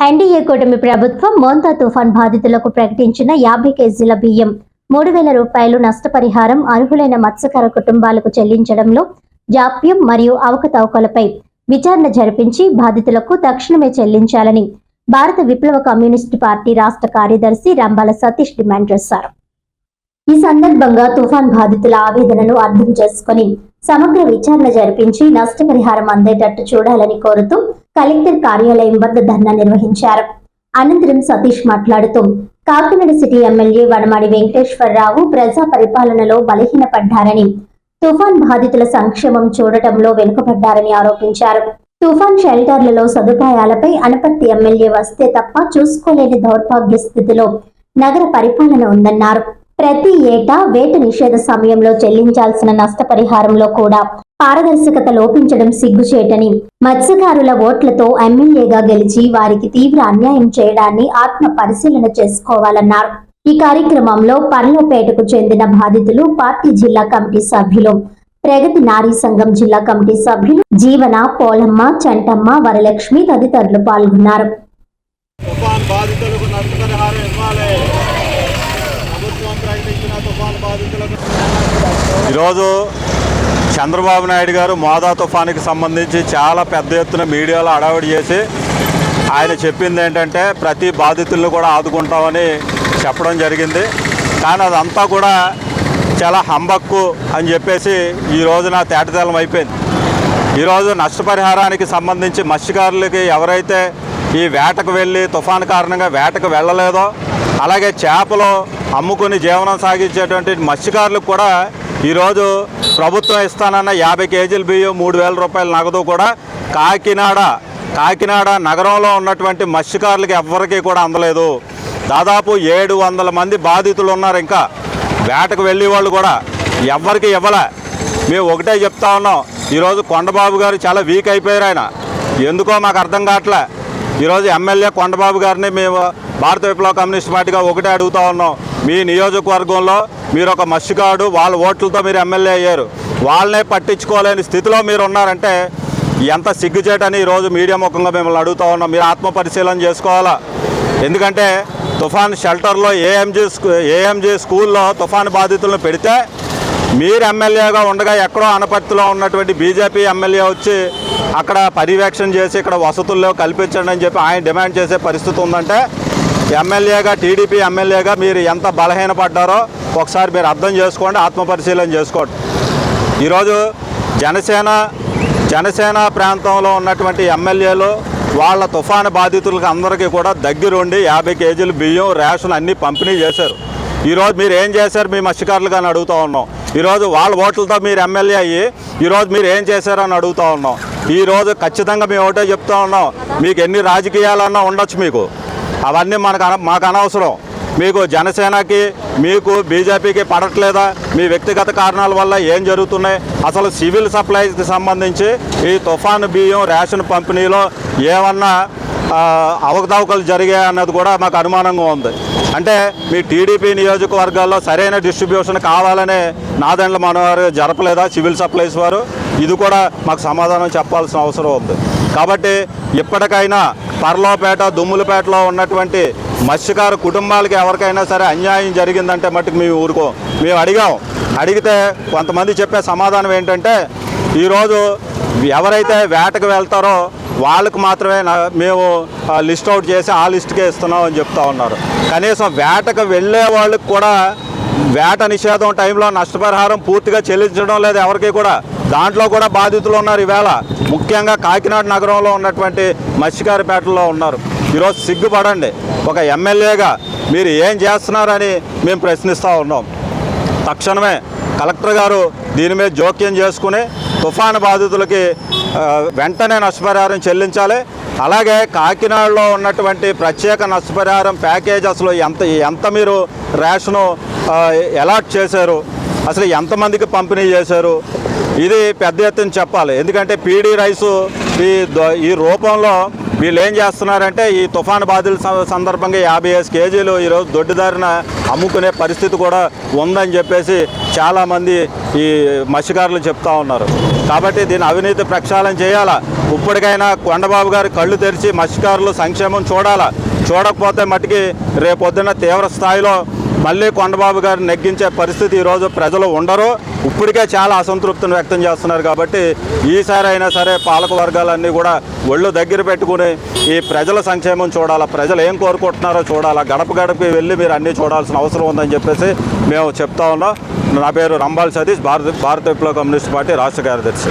NDA కూటమి ప్రభుత్వం మోంతా తుఫాన్ బాధితులకు ప్రకటించిన యాభై కేజీల బియ్యం మూడు వేల రూపాయలు నష్టపరిహారం అర్హులైన మత్స్యకార కుటుంబాలకు చెల్లించడంలో జాప్యం మరియు అవకతవకలపై విచారణ జరిపించి బాధితులకు తక్షణమే చెల్లించాలని భారత విప్లవ కమ్యూనిస్టు పార్టీ రాష్ట్ర కార్యదర్శి రంబాల సతీష్ డిమాండ్ చేశారు. ఈ సందర్భంగా తుఫాన్ బాధితుల ఆవేదనను అర్థం చేసుకుని సమగ్ర విచారణ జరిపించి నష్టపరిహారం అందేటట్టు చూడాలని కోరుతూ కలెక్టర్ కార్యాలయం వద్ద ధర్నా నిర్వహించారు. అనంతరం సతీష్ మాట్లాడుతూ కాకినాడ సిటీ ఎమ్మెల్యే వనమాడి వెంకటేశ్వరరావు ప్రజా పరిపాలనలో బలహీనపడ్డారని తుఫాన్ బాధితుల సంక్షేమం చూడటంలో వెనుకబడ్డారని ఆరోపించారు. తుఫాన్ షెల్టర్లలో సదుపాయాలపై అనపర్తి ఎమ్మెల్యే వస్తే తప్ప చూసుకోలేని దౌర్భాగ్య స్థితిలో నగర పరిపాలన ఉందన్నారు. ప్రతి ఏటా వేట నిషేధ సమయంలో చెల్లించాల్సిన నష్టపరిహారంలో కూడా పారదర్శకత లోపించడం సిగ్గుచేటని మత్స్యకారుల ఓట్లతో ఎమ్మెల్యేగా గెలిచి వారికి తీవ్ర అన్యాయం చేయడాన్ని ఆత్మ పరిశీలన చేసుకోవాలన్నారు. ఈ కార్యక్రమంలో పర్లపేటకు చెందిన బాధితులు పార్టీ జిల్లా కమిటీ సభ్యులు ప్రగతి నారీ సంఘం జిల్లా కమిటీ సభ్యులు జీవన పోలమ్మ చంటమ్మ వరలక్ష్మి తదితరులు పాల్గొన్నారు తుఫాన్ బాధితులకు నష్టపరిహారం ఇవ్వాలి ప్రభుత్వం ప్రకటించిన తుఫాన్ బాధితులకు ఈరోజు చంద్రబాబు నాయుడు గారు మోదా తుఫానికి సంబంధించి చాలా పెద్ద ఎత్తున మీడియాలో అడావిడి చేసి ఆయన చెప్పింది ఏంటంటే ప్రతి బాధితులను కూడా ఆదుకుంటామని చెప్పడం జరిగింది. కానీ అదంతా కూడా చాలా హంబక్కు అని చెప్పేసి ఈ రోజున తేటతెల్లం అయిపోయింది. ఈరోజు నష్టపరిహారానికి సంబంధించి మత్స్యకారులకి ఎవరైతే ఈ వేటకు వెళ్ళి తుఫాను కారణంగా వేటకు వెళ్ళలేదో అలాగే చేపలు అమ్ముకుని జీవనం సాగించేటువంటి మత్స్యకారులకు కూడా ఈరోజు ప్రభుత్వం ఇస్తానన్న యాభై కేజీల బియ్యం మూడు వేల రూపాయల నగదు కూడా కాకినాడ కాకినాడ నగరంలో ఉన్నటువంటి మత్స్యకారులకు ఎవ్వరికీ కూడా అందలేదు. దాదాపు ఏడు వందల మంది బాధితులు ఉన్నారు ఇంకా. వేటకు వెళ్ళే వాళ్ళు కూడా ఎవ్వరికి ఇవ్వలే. మేము ఒకటే చెప్తా ఉన్నాం ఈరోజు కొండబాబు గారు చాలా వీక్ అయిపోయారు ఆయన. ఎందుకో మాకు అర్థం కావట్లే. ఈరోజు ఎమ్మెల్యే కొండబాబు గారిని మేము భారత విప్లవ కమ్యూనిస్ట్ పార్టీగా ఒకటే అడుగుతా ఉన్నాం. మీ నియోజకవర్గంలో మీరు ఒక మత్స్యకాడు వాళ్ళ ఓట్లతో మీరు ఎమ్మెల్యే అయ్యారు. వాళ్ళనే పట్టించుకోలేని స్థితిలో మీరు ఉన్నారంటే ఎంత సిగ్గుచేటని ఈరోజు మీడియా ముఖంగా మిమ్మల్ని అడుగుతా ఉన్నాం. మీరు ఆత్మ పరిశీలన చేసుకోవాలా? ఎందుకంటే తుఫాన్ షెల్టర్లో ఏఎంజీ ఏఎంజీ స్కూల్లో తుఫాన్ బాధితులను పెడితే మీరు ఎమ్మెల్యేగా ఉండగా ఎక్కడో అనపర్తిలో ఉన్నటువంటి బీజేపీ ఎమ్మెల్యే వచ్చి అక్కడ పర్యవేక్షణ చేసి ఇక్కడ వసతుల్లో కల్పించండి అని చెప్పి ఆయన డిమాండ్ చేసే పరిస్థితి ఉందంటే ఎమ్మెల్యేగా టీడీపీ ఎమ్మెల్యేగా మీరు ఎంత బలహీనపడ్డారో ఒకసారి మీరు అర్థం చేసుకోండి ఆత్మపరిశీలన చేసుకోండి. ఈరోజు జనసేన జనసేన ప్రాంతంలో ఉన్నటువంటి ఎమ్మెల్యేలు వాళ్ళ తుఫాను బాధితులకు అందరికీ కూడా దగ్గరుండి యాభై కేజీలు బియ్యం రేషన్ అన్నీ పంపిణీ చేశారు. ఈరోజు మీరు ఏం చేశారు? మీ మత్స్యకారులుగా అని అడుగుతూ ఉన్నాం. ఈరోజు వాళ్ళ ఓట్లతో మీరు ఎమ్మెల్యే అయ్యి ఈరోజు మీరు ఏం చేశారని అడుగుతూ ఉన్నాం. ఈరోజు ఖచ్చితంగా మేము ఒకటే చెప్తా ఉన్నాం. మీకు ఎన్ని రాజకీయాలన్నా ఉండొచ్చు మీకు. అవన్నీ మనకు అన- మాకు అనవసరం. మీకు జనసేనకి మీకు బీజేపీకి పడట్లేదా? మీ వ్యక్తిగత కారణాల వల్ల ఏం జరుగుతున్నాయి? అసలు సివిల్ సప్లైస్కి సంబంధించి ఈ తుఫాను బియ్యం రేషన్ పంపిణీలో ఏమన్నా అవకతవకలు జరిగాయి అన్నది కూడా మాకు అనుమానంగా ఉంది. అంటే మీ టీడీపీ నియోజకవర్గాల్లో సరైన డిస్ట్రిబ్యూషన్ కావాలనే నాదెండ్ల మనవారు జరపలేదా సివిల్ సప్లైస్ వారు? ఇది కూడా మాకు సమాధానం చెప్పాల్సిన అవసరం ఉంది. కాబట్టి ఇప్పటికైనా పర్లోపేట దుమ్ములపేటలో ఉన్నటువంటి మత్స్యకారు కుటుంబాలకి ఎవరికైనా సరే అన్యాయం జరిగిందంటే మట్టుకు మేము ఊరుకో మేము అడిగాం. అడిగితే కొంతమంది చెప్పే సమాధానం ఏంటంటే ఈరోజు ఎవరైతే వేటకు వెళ్తారో వాళ్ళకు మాత్రమే మేము ఆ, లిస్ట్ అవుట్ చేసి ఆ లిస్ట్కే ఇస్తున్నాం అని చెప్తా ఉన్నారు. కనీసం వేటకు వెళ్ళే వాళ్ళకి కూడా వేట నిషేధం టైంలో నష్టపరిహారం పూర్తిగా చెల్లించడం లేదు ఎవరికి కూడా. దాంట్లో కూడా బాధితులు ఉన్నారు ఈవేళ. ముఖ్యంగా కాకినాడ నగరంలో ఉన్నటువంటి మత్స్యకారిపేటలో ఉన్నారు. ఈరోజు సిగ్గుపడండి. ఒక ఎమ్మెల్యేగా మీరు ఏం చేస్తున్నారని మేము ప్రశ్నిస్తూ ఉన్నాం. తక్షణమే కలెక్టర్ గారు దీని మీద జోక్యం చేసుకుని తుఫాను బాధితులకి వెంటనే నష్టపరిహారం చెల్లించాలి. అలాగే కాకినాడలో ఉన్నటువంటి ప్రత్యేక నష్టపరిహారం ప్యాకేజ్ అసలు ఎంత ఎంత మీరు రేషను అలాట్ చేశారు? అసలు ఎంతమందికి పంపిణీ చేశారు? ఇది పెద్ద ఎత్తున చెప్పాలి. ఎందుకంటే పీడీ రైసు ఈ ఈ రూపంలో వీళ్ళు ఏం చేస్తున్నారంటే ఈ తుఫాను బాధితుల సందర్భంగా యాభై ఐదు కేజీలు ఈరోజు దొడ్డిదారిన అమ్ముకునే పరిస్థితి కూడా ఉందని చెప్పేసి చాలామంది ఈ మత్స్యకారులు చెప్తా ఉన్నారు. కాబట్టి దీని అవినీతి ప్రక్షాళన చేయాలా? ఇప్పటికైనా కొండబాబు గారి కళ్ళు తెరిచి మత్స్యకారులు సంక్షేమం చూడాలా? చూడకపోతే మటుకి రేపొద్దున తీవ్ర స్థాయిలో మళ్ళీ కొండబాబు గారిని నెగ్గించే పరిస్థితి ఈరోజు ప్రజలు ఉండరు. ఇప్పటికే చాలా అసంతృప్తిని వ్యక్తం చేస్తున్నారు కాబట్టి ఈసారి అయినా సరే పాలక వర్గాలన్నీ కూడా ఒళ్ళు దగ్గర పెట్టుకుని ఈ ప్రజల సంక్షేమం చూడాలా ప్రజలు ఏం కోరుకుంటున్నారో చూడాలా గడప గడపకి వెళ్ళి మీరు అన్నీ చూడాల్సిన అవసరం ఉందని చెప్పేసి మేము చెప్తా ఉన్నాం. నా పేరు రంబాల్ సతీష్ భారత భారత విప్లవ కమ్యూనిస్ట్ పార్టీ రాష్ట్ర కార్యదర్శి.